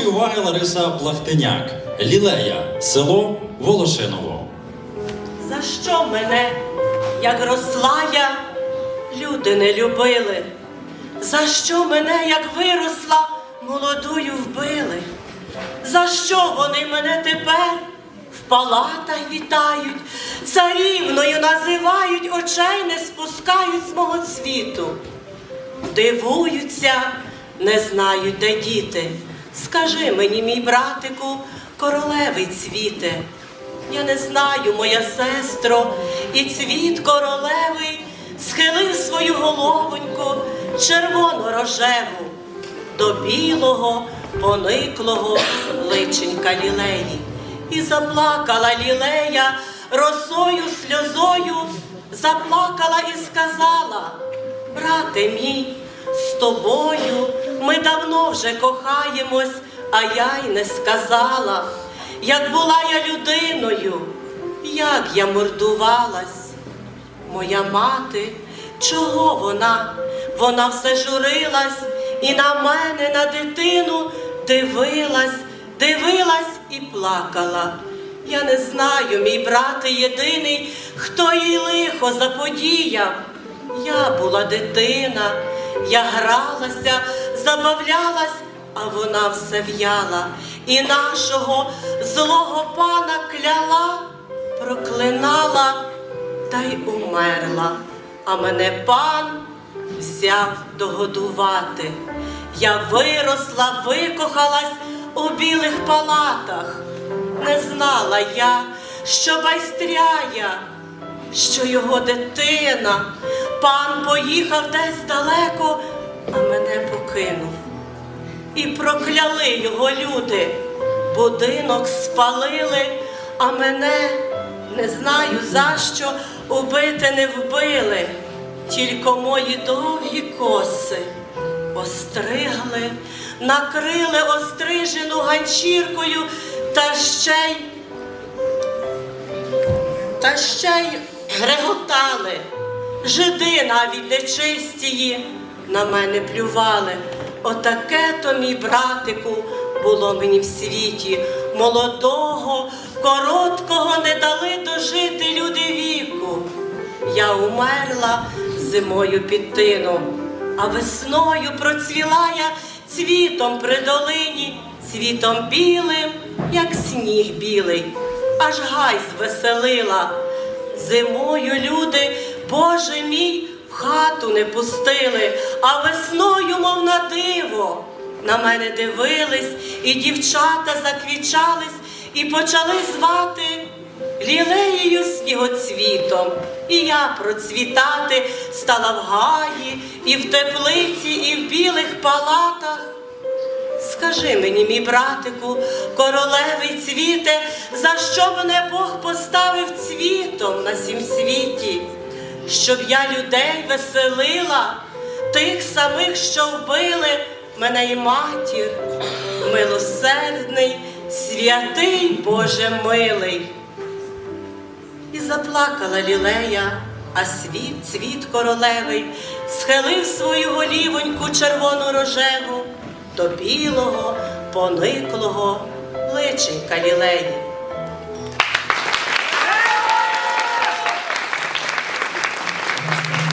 вашої уваги Лариса Плахтиняк, Лілея, село Волошиново. За що мене, як росла я, люди не любили? За що мене, як виросла, молодою вбили? За що вони мене тепер в палатах вітають, царівною називають, очей не спускають з мого світу? Дивуються, не знають, де діти. Скажи мені, мій братику, королевий цвіте. Я не знаю, моя сестро, і цвіт королевий схилив свою головоньку червоно-рожеву до білого, пониклого личенька лілеї. І заплакала лілея росою, сльозою, заплакала і сказала, брате мій, з тобою ми давно вже кохаємось, а я й не сказала, як була я людиною, як я мордувалась. Моя мати, чого вона? Вона все журилась і на мене, на дитину дивилась, дивилась і плакала. Я не знаю, мій брате єдиний, хто їй лихо заподіяв. Я була дитина, я гралася, забавлялась, а вона все в'яла і нашого злого пана кляла, проклинала та й умерла. А мене пан взяв догодувати. Я виросла, викохалась у білих палатах. Не знала я, що байстряя, що його дитина, пан поїхав десь далеко, а мене покинув. І прокляли його люди, будинок спалили, а мене не знаю за що убити не вбили, тільки мої довгі коси остригли, накрили острижену ганчіркою та ще й та ще й греготали. Жиди навіть нечистії на мене плювали. Отаке то, мій братику, було мені в світі. Молодого, короткого не дали дожити люди віку. Я умерла зимою під тином, а весною процвіла я цвітом при долині, цвітом білим, як сніг білий, аж гай звеселила. Зимою люди, Боже мій, хату не пустили, а весною, мов на диво, на мене дивились, і дівчата заквічались, і почали звати лілеєю снігоцвітом. І я процвітати стала в гаї, і в теплиці, і в білих палатах. Скажи мені, мій братику, королевий цвіте, за що мене Бог поставив цвітом на сім світі, щоб я людей веселила, тих самих, що вбили мене і матір, милосердний, святий Боже милий. І заплакала лілея, а світ, цвіт королевий, схилив свою голівоньку червону рожеву до білого, пониклого личенька лілеї.